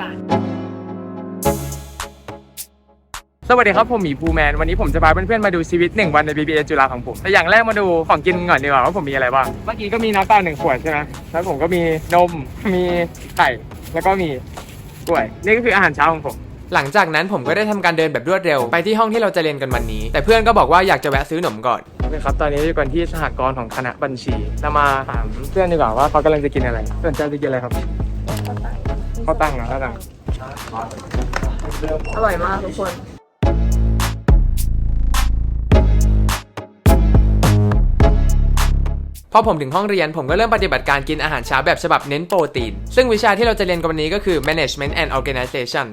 การสวัสดีครับ ผมหมีภูแมน วันนี้ผมจะพาเพื่อนๆมาดูชีวิตหนึ่งวันใน BBA จุฬาของผม แต่อย่างแรกมาดูของกินก่อนดีกว่าว่าผมมีอะไรบ้าง เมื่อกี้ก็มีน้ำเปล่าหนึ่งขวดใช่ไหมแล้วผมก็มีนม มีไข่ แล้วก็มีกล้วย นี่ก็คืออาหารเช้าของผม หลังจากนั้นผมก็ได้ทำการเดินแบบรวดเร็ว ไปที่ห้องที่เราจะเรียนกันวันนี้ แต่เพื่อนก็บอกว่าอยากจะแวะซื้อหนมก่อน โอเคครับ ตอนนี้อยู่กันที่สหกรณ์ของคณะบัญชีเรามาถามเพื่อนดีกว่าว่าเขากำลังจะกินอะไรเพื่อนจะจะกินอะไรครับ ข้าวตั้งเหรอข้าวตั้งอร่อยมากทุกคนพอผมถึงห้องเรียนผมก็เริ่มปฏิบัติการกินอาหารเช้าแบบฉบับเน้นโปรตีน ซึ่งวิชาที่เราจะเรียนกันวันนี้ก็คือ management and organization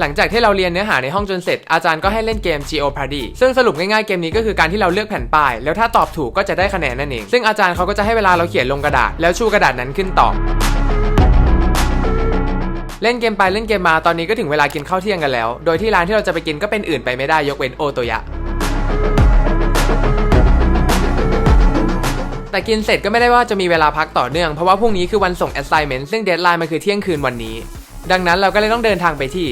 หลังจากที่เราเรียนเนื้อหาในห้องจนเสร็จ อาจารย์ก็ให้เล่นเกม Geopardy ซึ่งสรุปง่ายๆเกมนี้ก็คือการที่เราเลือกแผ่นป้าย แล้วถ้าตอบถูกก็จะได้คะแนนนั่นเอง ซึ่งอาจารย์เขาก็จะให้เวลาเราเขียนลงกระดาษ แล้วชูกระดาษนั้นขึ้นตอบ เล่นเกมไปเล่นเกมมาตอนนี้ก็ถึงเวลากินข้าวเที่ยงกันแล้ว โดยที่ร้านที่เราจะไปกินก็เป็นอื่นไปไม่ได้ยกเว้นโอโตยะ แต่กินเสร็จก็ไม่ได้ว่าจะมีเวลาพักต่อเนื่อง เพราะว่าพรุ่งนี้คือวันส่ง assignment ซึ่งเด d ไลน์มันคือเที่ยงคืนวันนี้ ดังนั้นเราก็เลยต้องเดินทางไปที่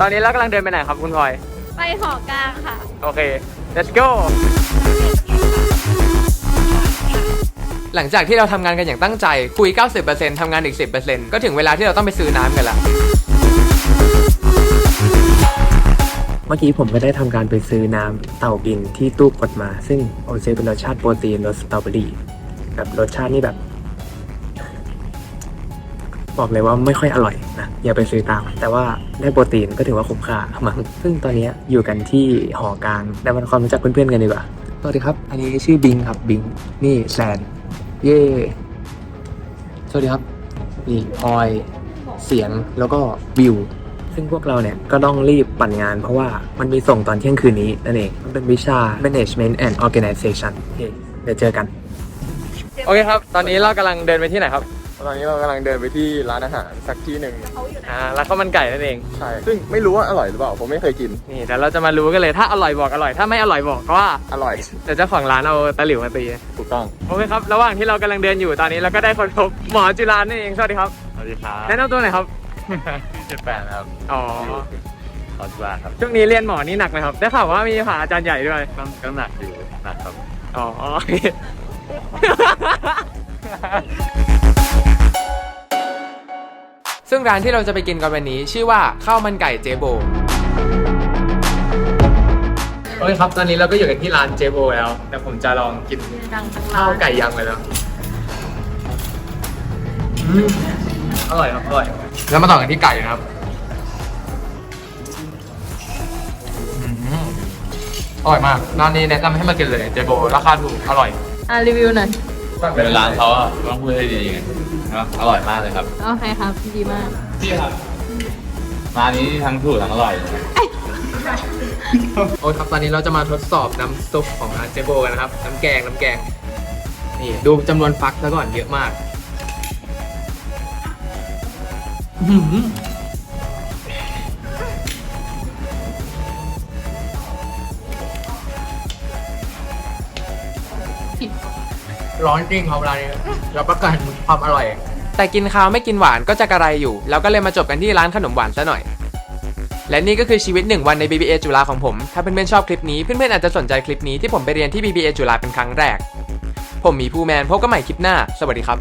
ตอนนี้เรากำลังเดินไปไหนครับคุณพลอย ไปหอกลางค่ะ โอเค let's go หลังจากที่เราทำงานกันอย่างตั้งใจคุย 90%ทำงานอีก 10%ก็ถึงเวลาที่เราต้องไปซื้อน้ำกันละเมื่อกี้ผมก็ได้ทำการไปซื้อน้ำเต่าบินที่ตู้กดมา ซึ่งโอเซเป็นรสชาติโปรตีนรสสตรอเบอรี่แบบรสชาตินี่แบบ บอกเลยว่าไม่ค่อยอร่อยนะอย่าไปซื้อตาม แต่ว่าได้โปรตีนก็ถือว่าคุ้มค่ามั้งซึ่งตอนนี้อยู่กันที่หอกลางได้มาทำความรู้จักเพื่อนๆกันดีกว่าสวัสดีครับ อันนี้ชื่อบิงครับบิงนี่แซน เย่สวัสดีครับ นี่พลอยเสียงแล้วก็วิว ซึ่งพวกเราเนี่ย ก็ต้องรีบปั่นงานเพราะว่ามันมีส่งตอนเที่ยงคืนนี้นั่นเอง มันเป็นวิชา management and organization โอเคเดี๋ยวเจอกัน โอเคครับ ตอนนี้เรากำลังเดินไปที่ไหนครับ ตอนนี้เรากำลังเดินไปที่ร้านอาหารสักที่หนึ่งอ่าร้านข้าวมันไก่นั่นเอง ใช่ ซึ่งไม่รู้ว่าอร่อยหรือเปล่า ผมไม่เคยกิน นี่เดี๋ยวเราจะมารู้กันเลย ถ้าอร่อยบอกอร่อย ถ้าไม่อร่อยบอกก็ว่า อร่อยเดี๋ยวเจ้าของร้านเอาตะหลิวมาตีถูก ต้องโอเคครับ ระหว่างที่เรากำลังเดินอยู่ตอนนี้เราก็ได้คนพบหมอจุฬานั่นเอง สวัสดีครับ สวัสดีครับแนะนำตัวหน่อยครับที่เจ็ดแปดครับอ๋อขอจุฬาครับช่วงนี้เรียนหมอนี่หนักไหมครับ ได้ข่าวว่ามีผ่าอาจารย์ใหญ่ด้วย ก็ก็หนักอยู่หนักครับ อ๋อ ซึ่งร้านที่เราจะไปกินกันวันนี้ ชื่อว่าข้าวมันไก่เจโบโอ เคครับ ตอนนี้เราก็อยู่กันที่ร้านเจโบแล้ว แต่ผมจะลองกินดังทั้งข้าร้าวนไก่ย่างเลยแล้วอืมอร่อยครับอร่อย แล้วมาต่อกันที่ไก่นะครับอืมอร่อยมากร้านนี้แนะนำให้มากินเลย เจโบราคาถูกอร่อย อะรีวิวหน่อยเป็นร้านเขาอะต้องพูดให้ดีไงนะครับอร่อยมากเลยครับ โอเคครับ ดีมาก พี่ครับร้านนี้ทั้งถูกทั้งอร่อยเลย โอ้ครับตอนนี้เราจะมาทดสอบน้ำซุปของร้านเจโบกันนะครับ น้ำแกงน้ำแกง นี่ดูจำนวนฟักซะก่อนเยอะมากอื้อหือร้อนจริงครับร้านนี้รับประกันความอร่อย แต่กินข้าวไม่กินหวานก็จะกระไรอยู่ แล้วก็เลยมาจบกันที่ร้านขนมหวานซะหน่อย และนี่ก็คือชีวิตหนึ่งวันใน BBA จุฬาของผม ถ้าเพื่อนๆชอบคลิปนี้ เพื่อนๆอาจจะสนใจคลิปนี้ที่ผมไปเรียนที่ BBA จุฬาเป็นครั้งแรก ผมมีผู้แมนพบกันใหม่คลิปหน้า สวัสดีครับ